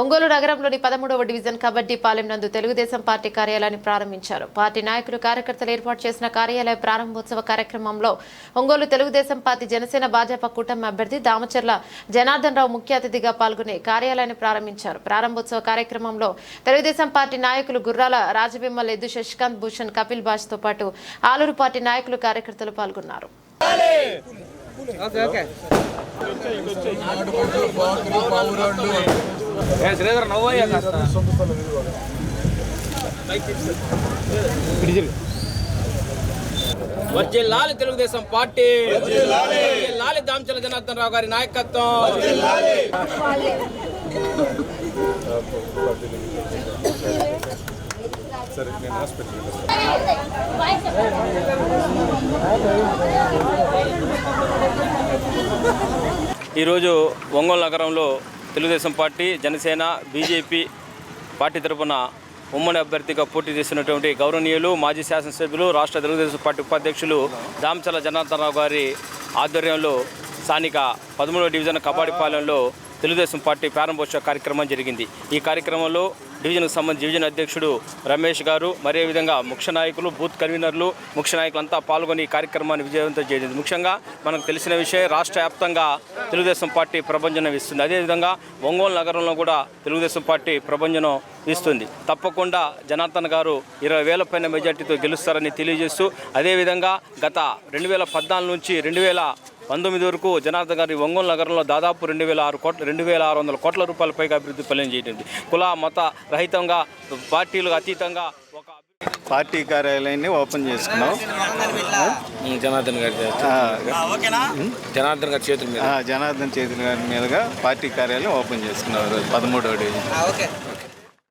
ఒంగోలు నగరంలోని పదమూడవ డివిజన్ కబడ్డీ పాలెం నందు తెలుగుదేశం పార్టీ కార్యాలయాన్ని ప్రారంభించారు. పార్టీ నాయకులు కార్యకర్తలు ఏర్పాటు చేసిన కార్యాలయ ప్రారంభోత్సవ కార్యక్రమంలో ఒంగోలు తెలుగుదేశం పార్టీ జనసేన భాజపా కూటమి అభ్యర్థి దామచర్ల జనార్దన్ రావు ముఖ్య అతిథిగా పాల్గొని కార్యాలయాన్ని ప్రారంభించారు. ప్రారంభోత్సవ కార్యక్రమంలో తెలుగుదేశం పార్టీ నాయకులు గుర్రాల రాజబిమ్మల ఎద్దు శశికాంత్ భూషణ్ కపిల్ బాష్తో పాటు ఆలూరు పార్టీ నాయకులు కార్యకర్తలు పాల్గొన్నారు. శ్రీధర్ నవ్వయ్యా కాస్త. వర్జిల్లాలి తెలుగుదేశం పార్టీ. వర్జిల్లాలి దామచల జనార్దన్ రావు గారి నాయకత్వం. ఈరోజు ఒంగోలు నగరంలో Telugu Desam party Janasena BJP party తరఫున ఉమ్మడి అభ్యర్థిగా పోటీ చేసినటువంటి గౌరవనీయులు మాజీ శాసనసభ్యులు రాష్ట్ర తెలుగుదేశం పార్టీ ఉపాధ్యక్షులు దామచల జనార్దన్ రావు గారి ఆధ్వర్యంలో స్థానిక పదమూడవ డివిజన్ కబాడిపాలెంలో తెలుగుదేశం పార్టీ ప్రారంభోత్సవ కార్యక్రమం జరిగింది. ఈ కార్యక్రమంలో డివిజన్కు సంబంధించి డివిజన్ అధ్యక్షుడు రమేష్ గారు మరే విధంగా ముఖ్య నాయకులు బూత్ కన్వీనర్లు ముఖ్య నాయకులంతా పాల్గొని ఈ కార్యక్రమాన్ని విజయవంతం చేసింది ముఖ్యంగా మనకు తెలిసిన విషయం రాష్ట్ర వ్యాప్తంగా తెలుగుదేశం పార్టీ ప్రభంజనం ఇస్తుంది. అదేవిధంగా ఒంగోలు నగరంలో కూడా తెలుగుదేశం పార్టీ ప్రభంజనం ఇస్తుంది. తప్పకుండా జనార్దన్ గారు ఇరవై వేల పైన మెజార్టీతో గెలుస్తారని తెలియజేస్తూ అదేవిధంగా గత రెండు వేల పద్నాలుగు నుంచి రెండు వేల పంతొమ్మిది వరకు జనార్దన్ గారి ఒంగోలు నగరంలో దాదాపు రెండు వేల ఆరు కోట్ల రెండు వేల ఆరు వందల కోట్ల రూపాయల పైగా అభివృద్ధి పనులు చేయడం కుల మత రహితంగా పార్టీలకు అతీతంగా ఒక పార్టీ కార్యాలయాన్ని ఓపెన్ చేసుకున్నాం. జనార్దన్ గారి ఆ, జనార్దన్ గారి చేతుల మీద. ఆ, జనార్దన్ చేతుల గారి మీదుగా పార్టీ కార్యాలయం ఓపెన్ చేసుకున్నాం ఈరోజు పదమూడవ డివిజన్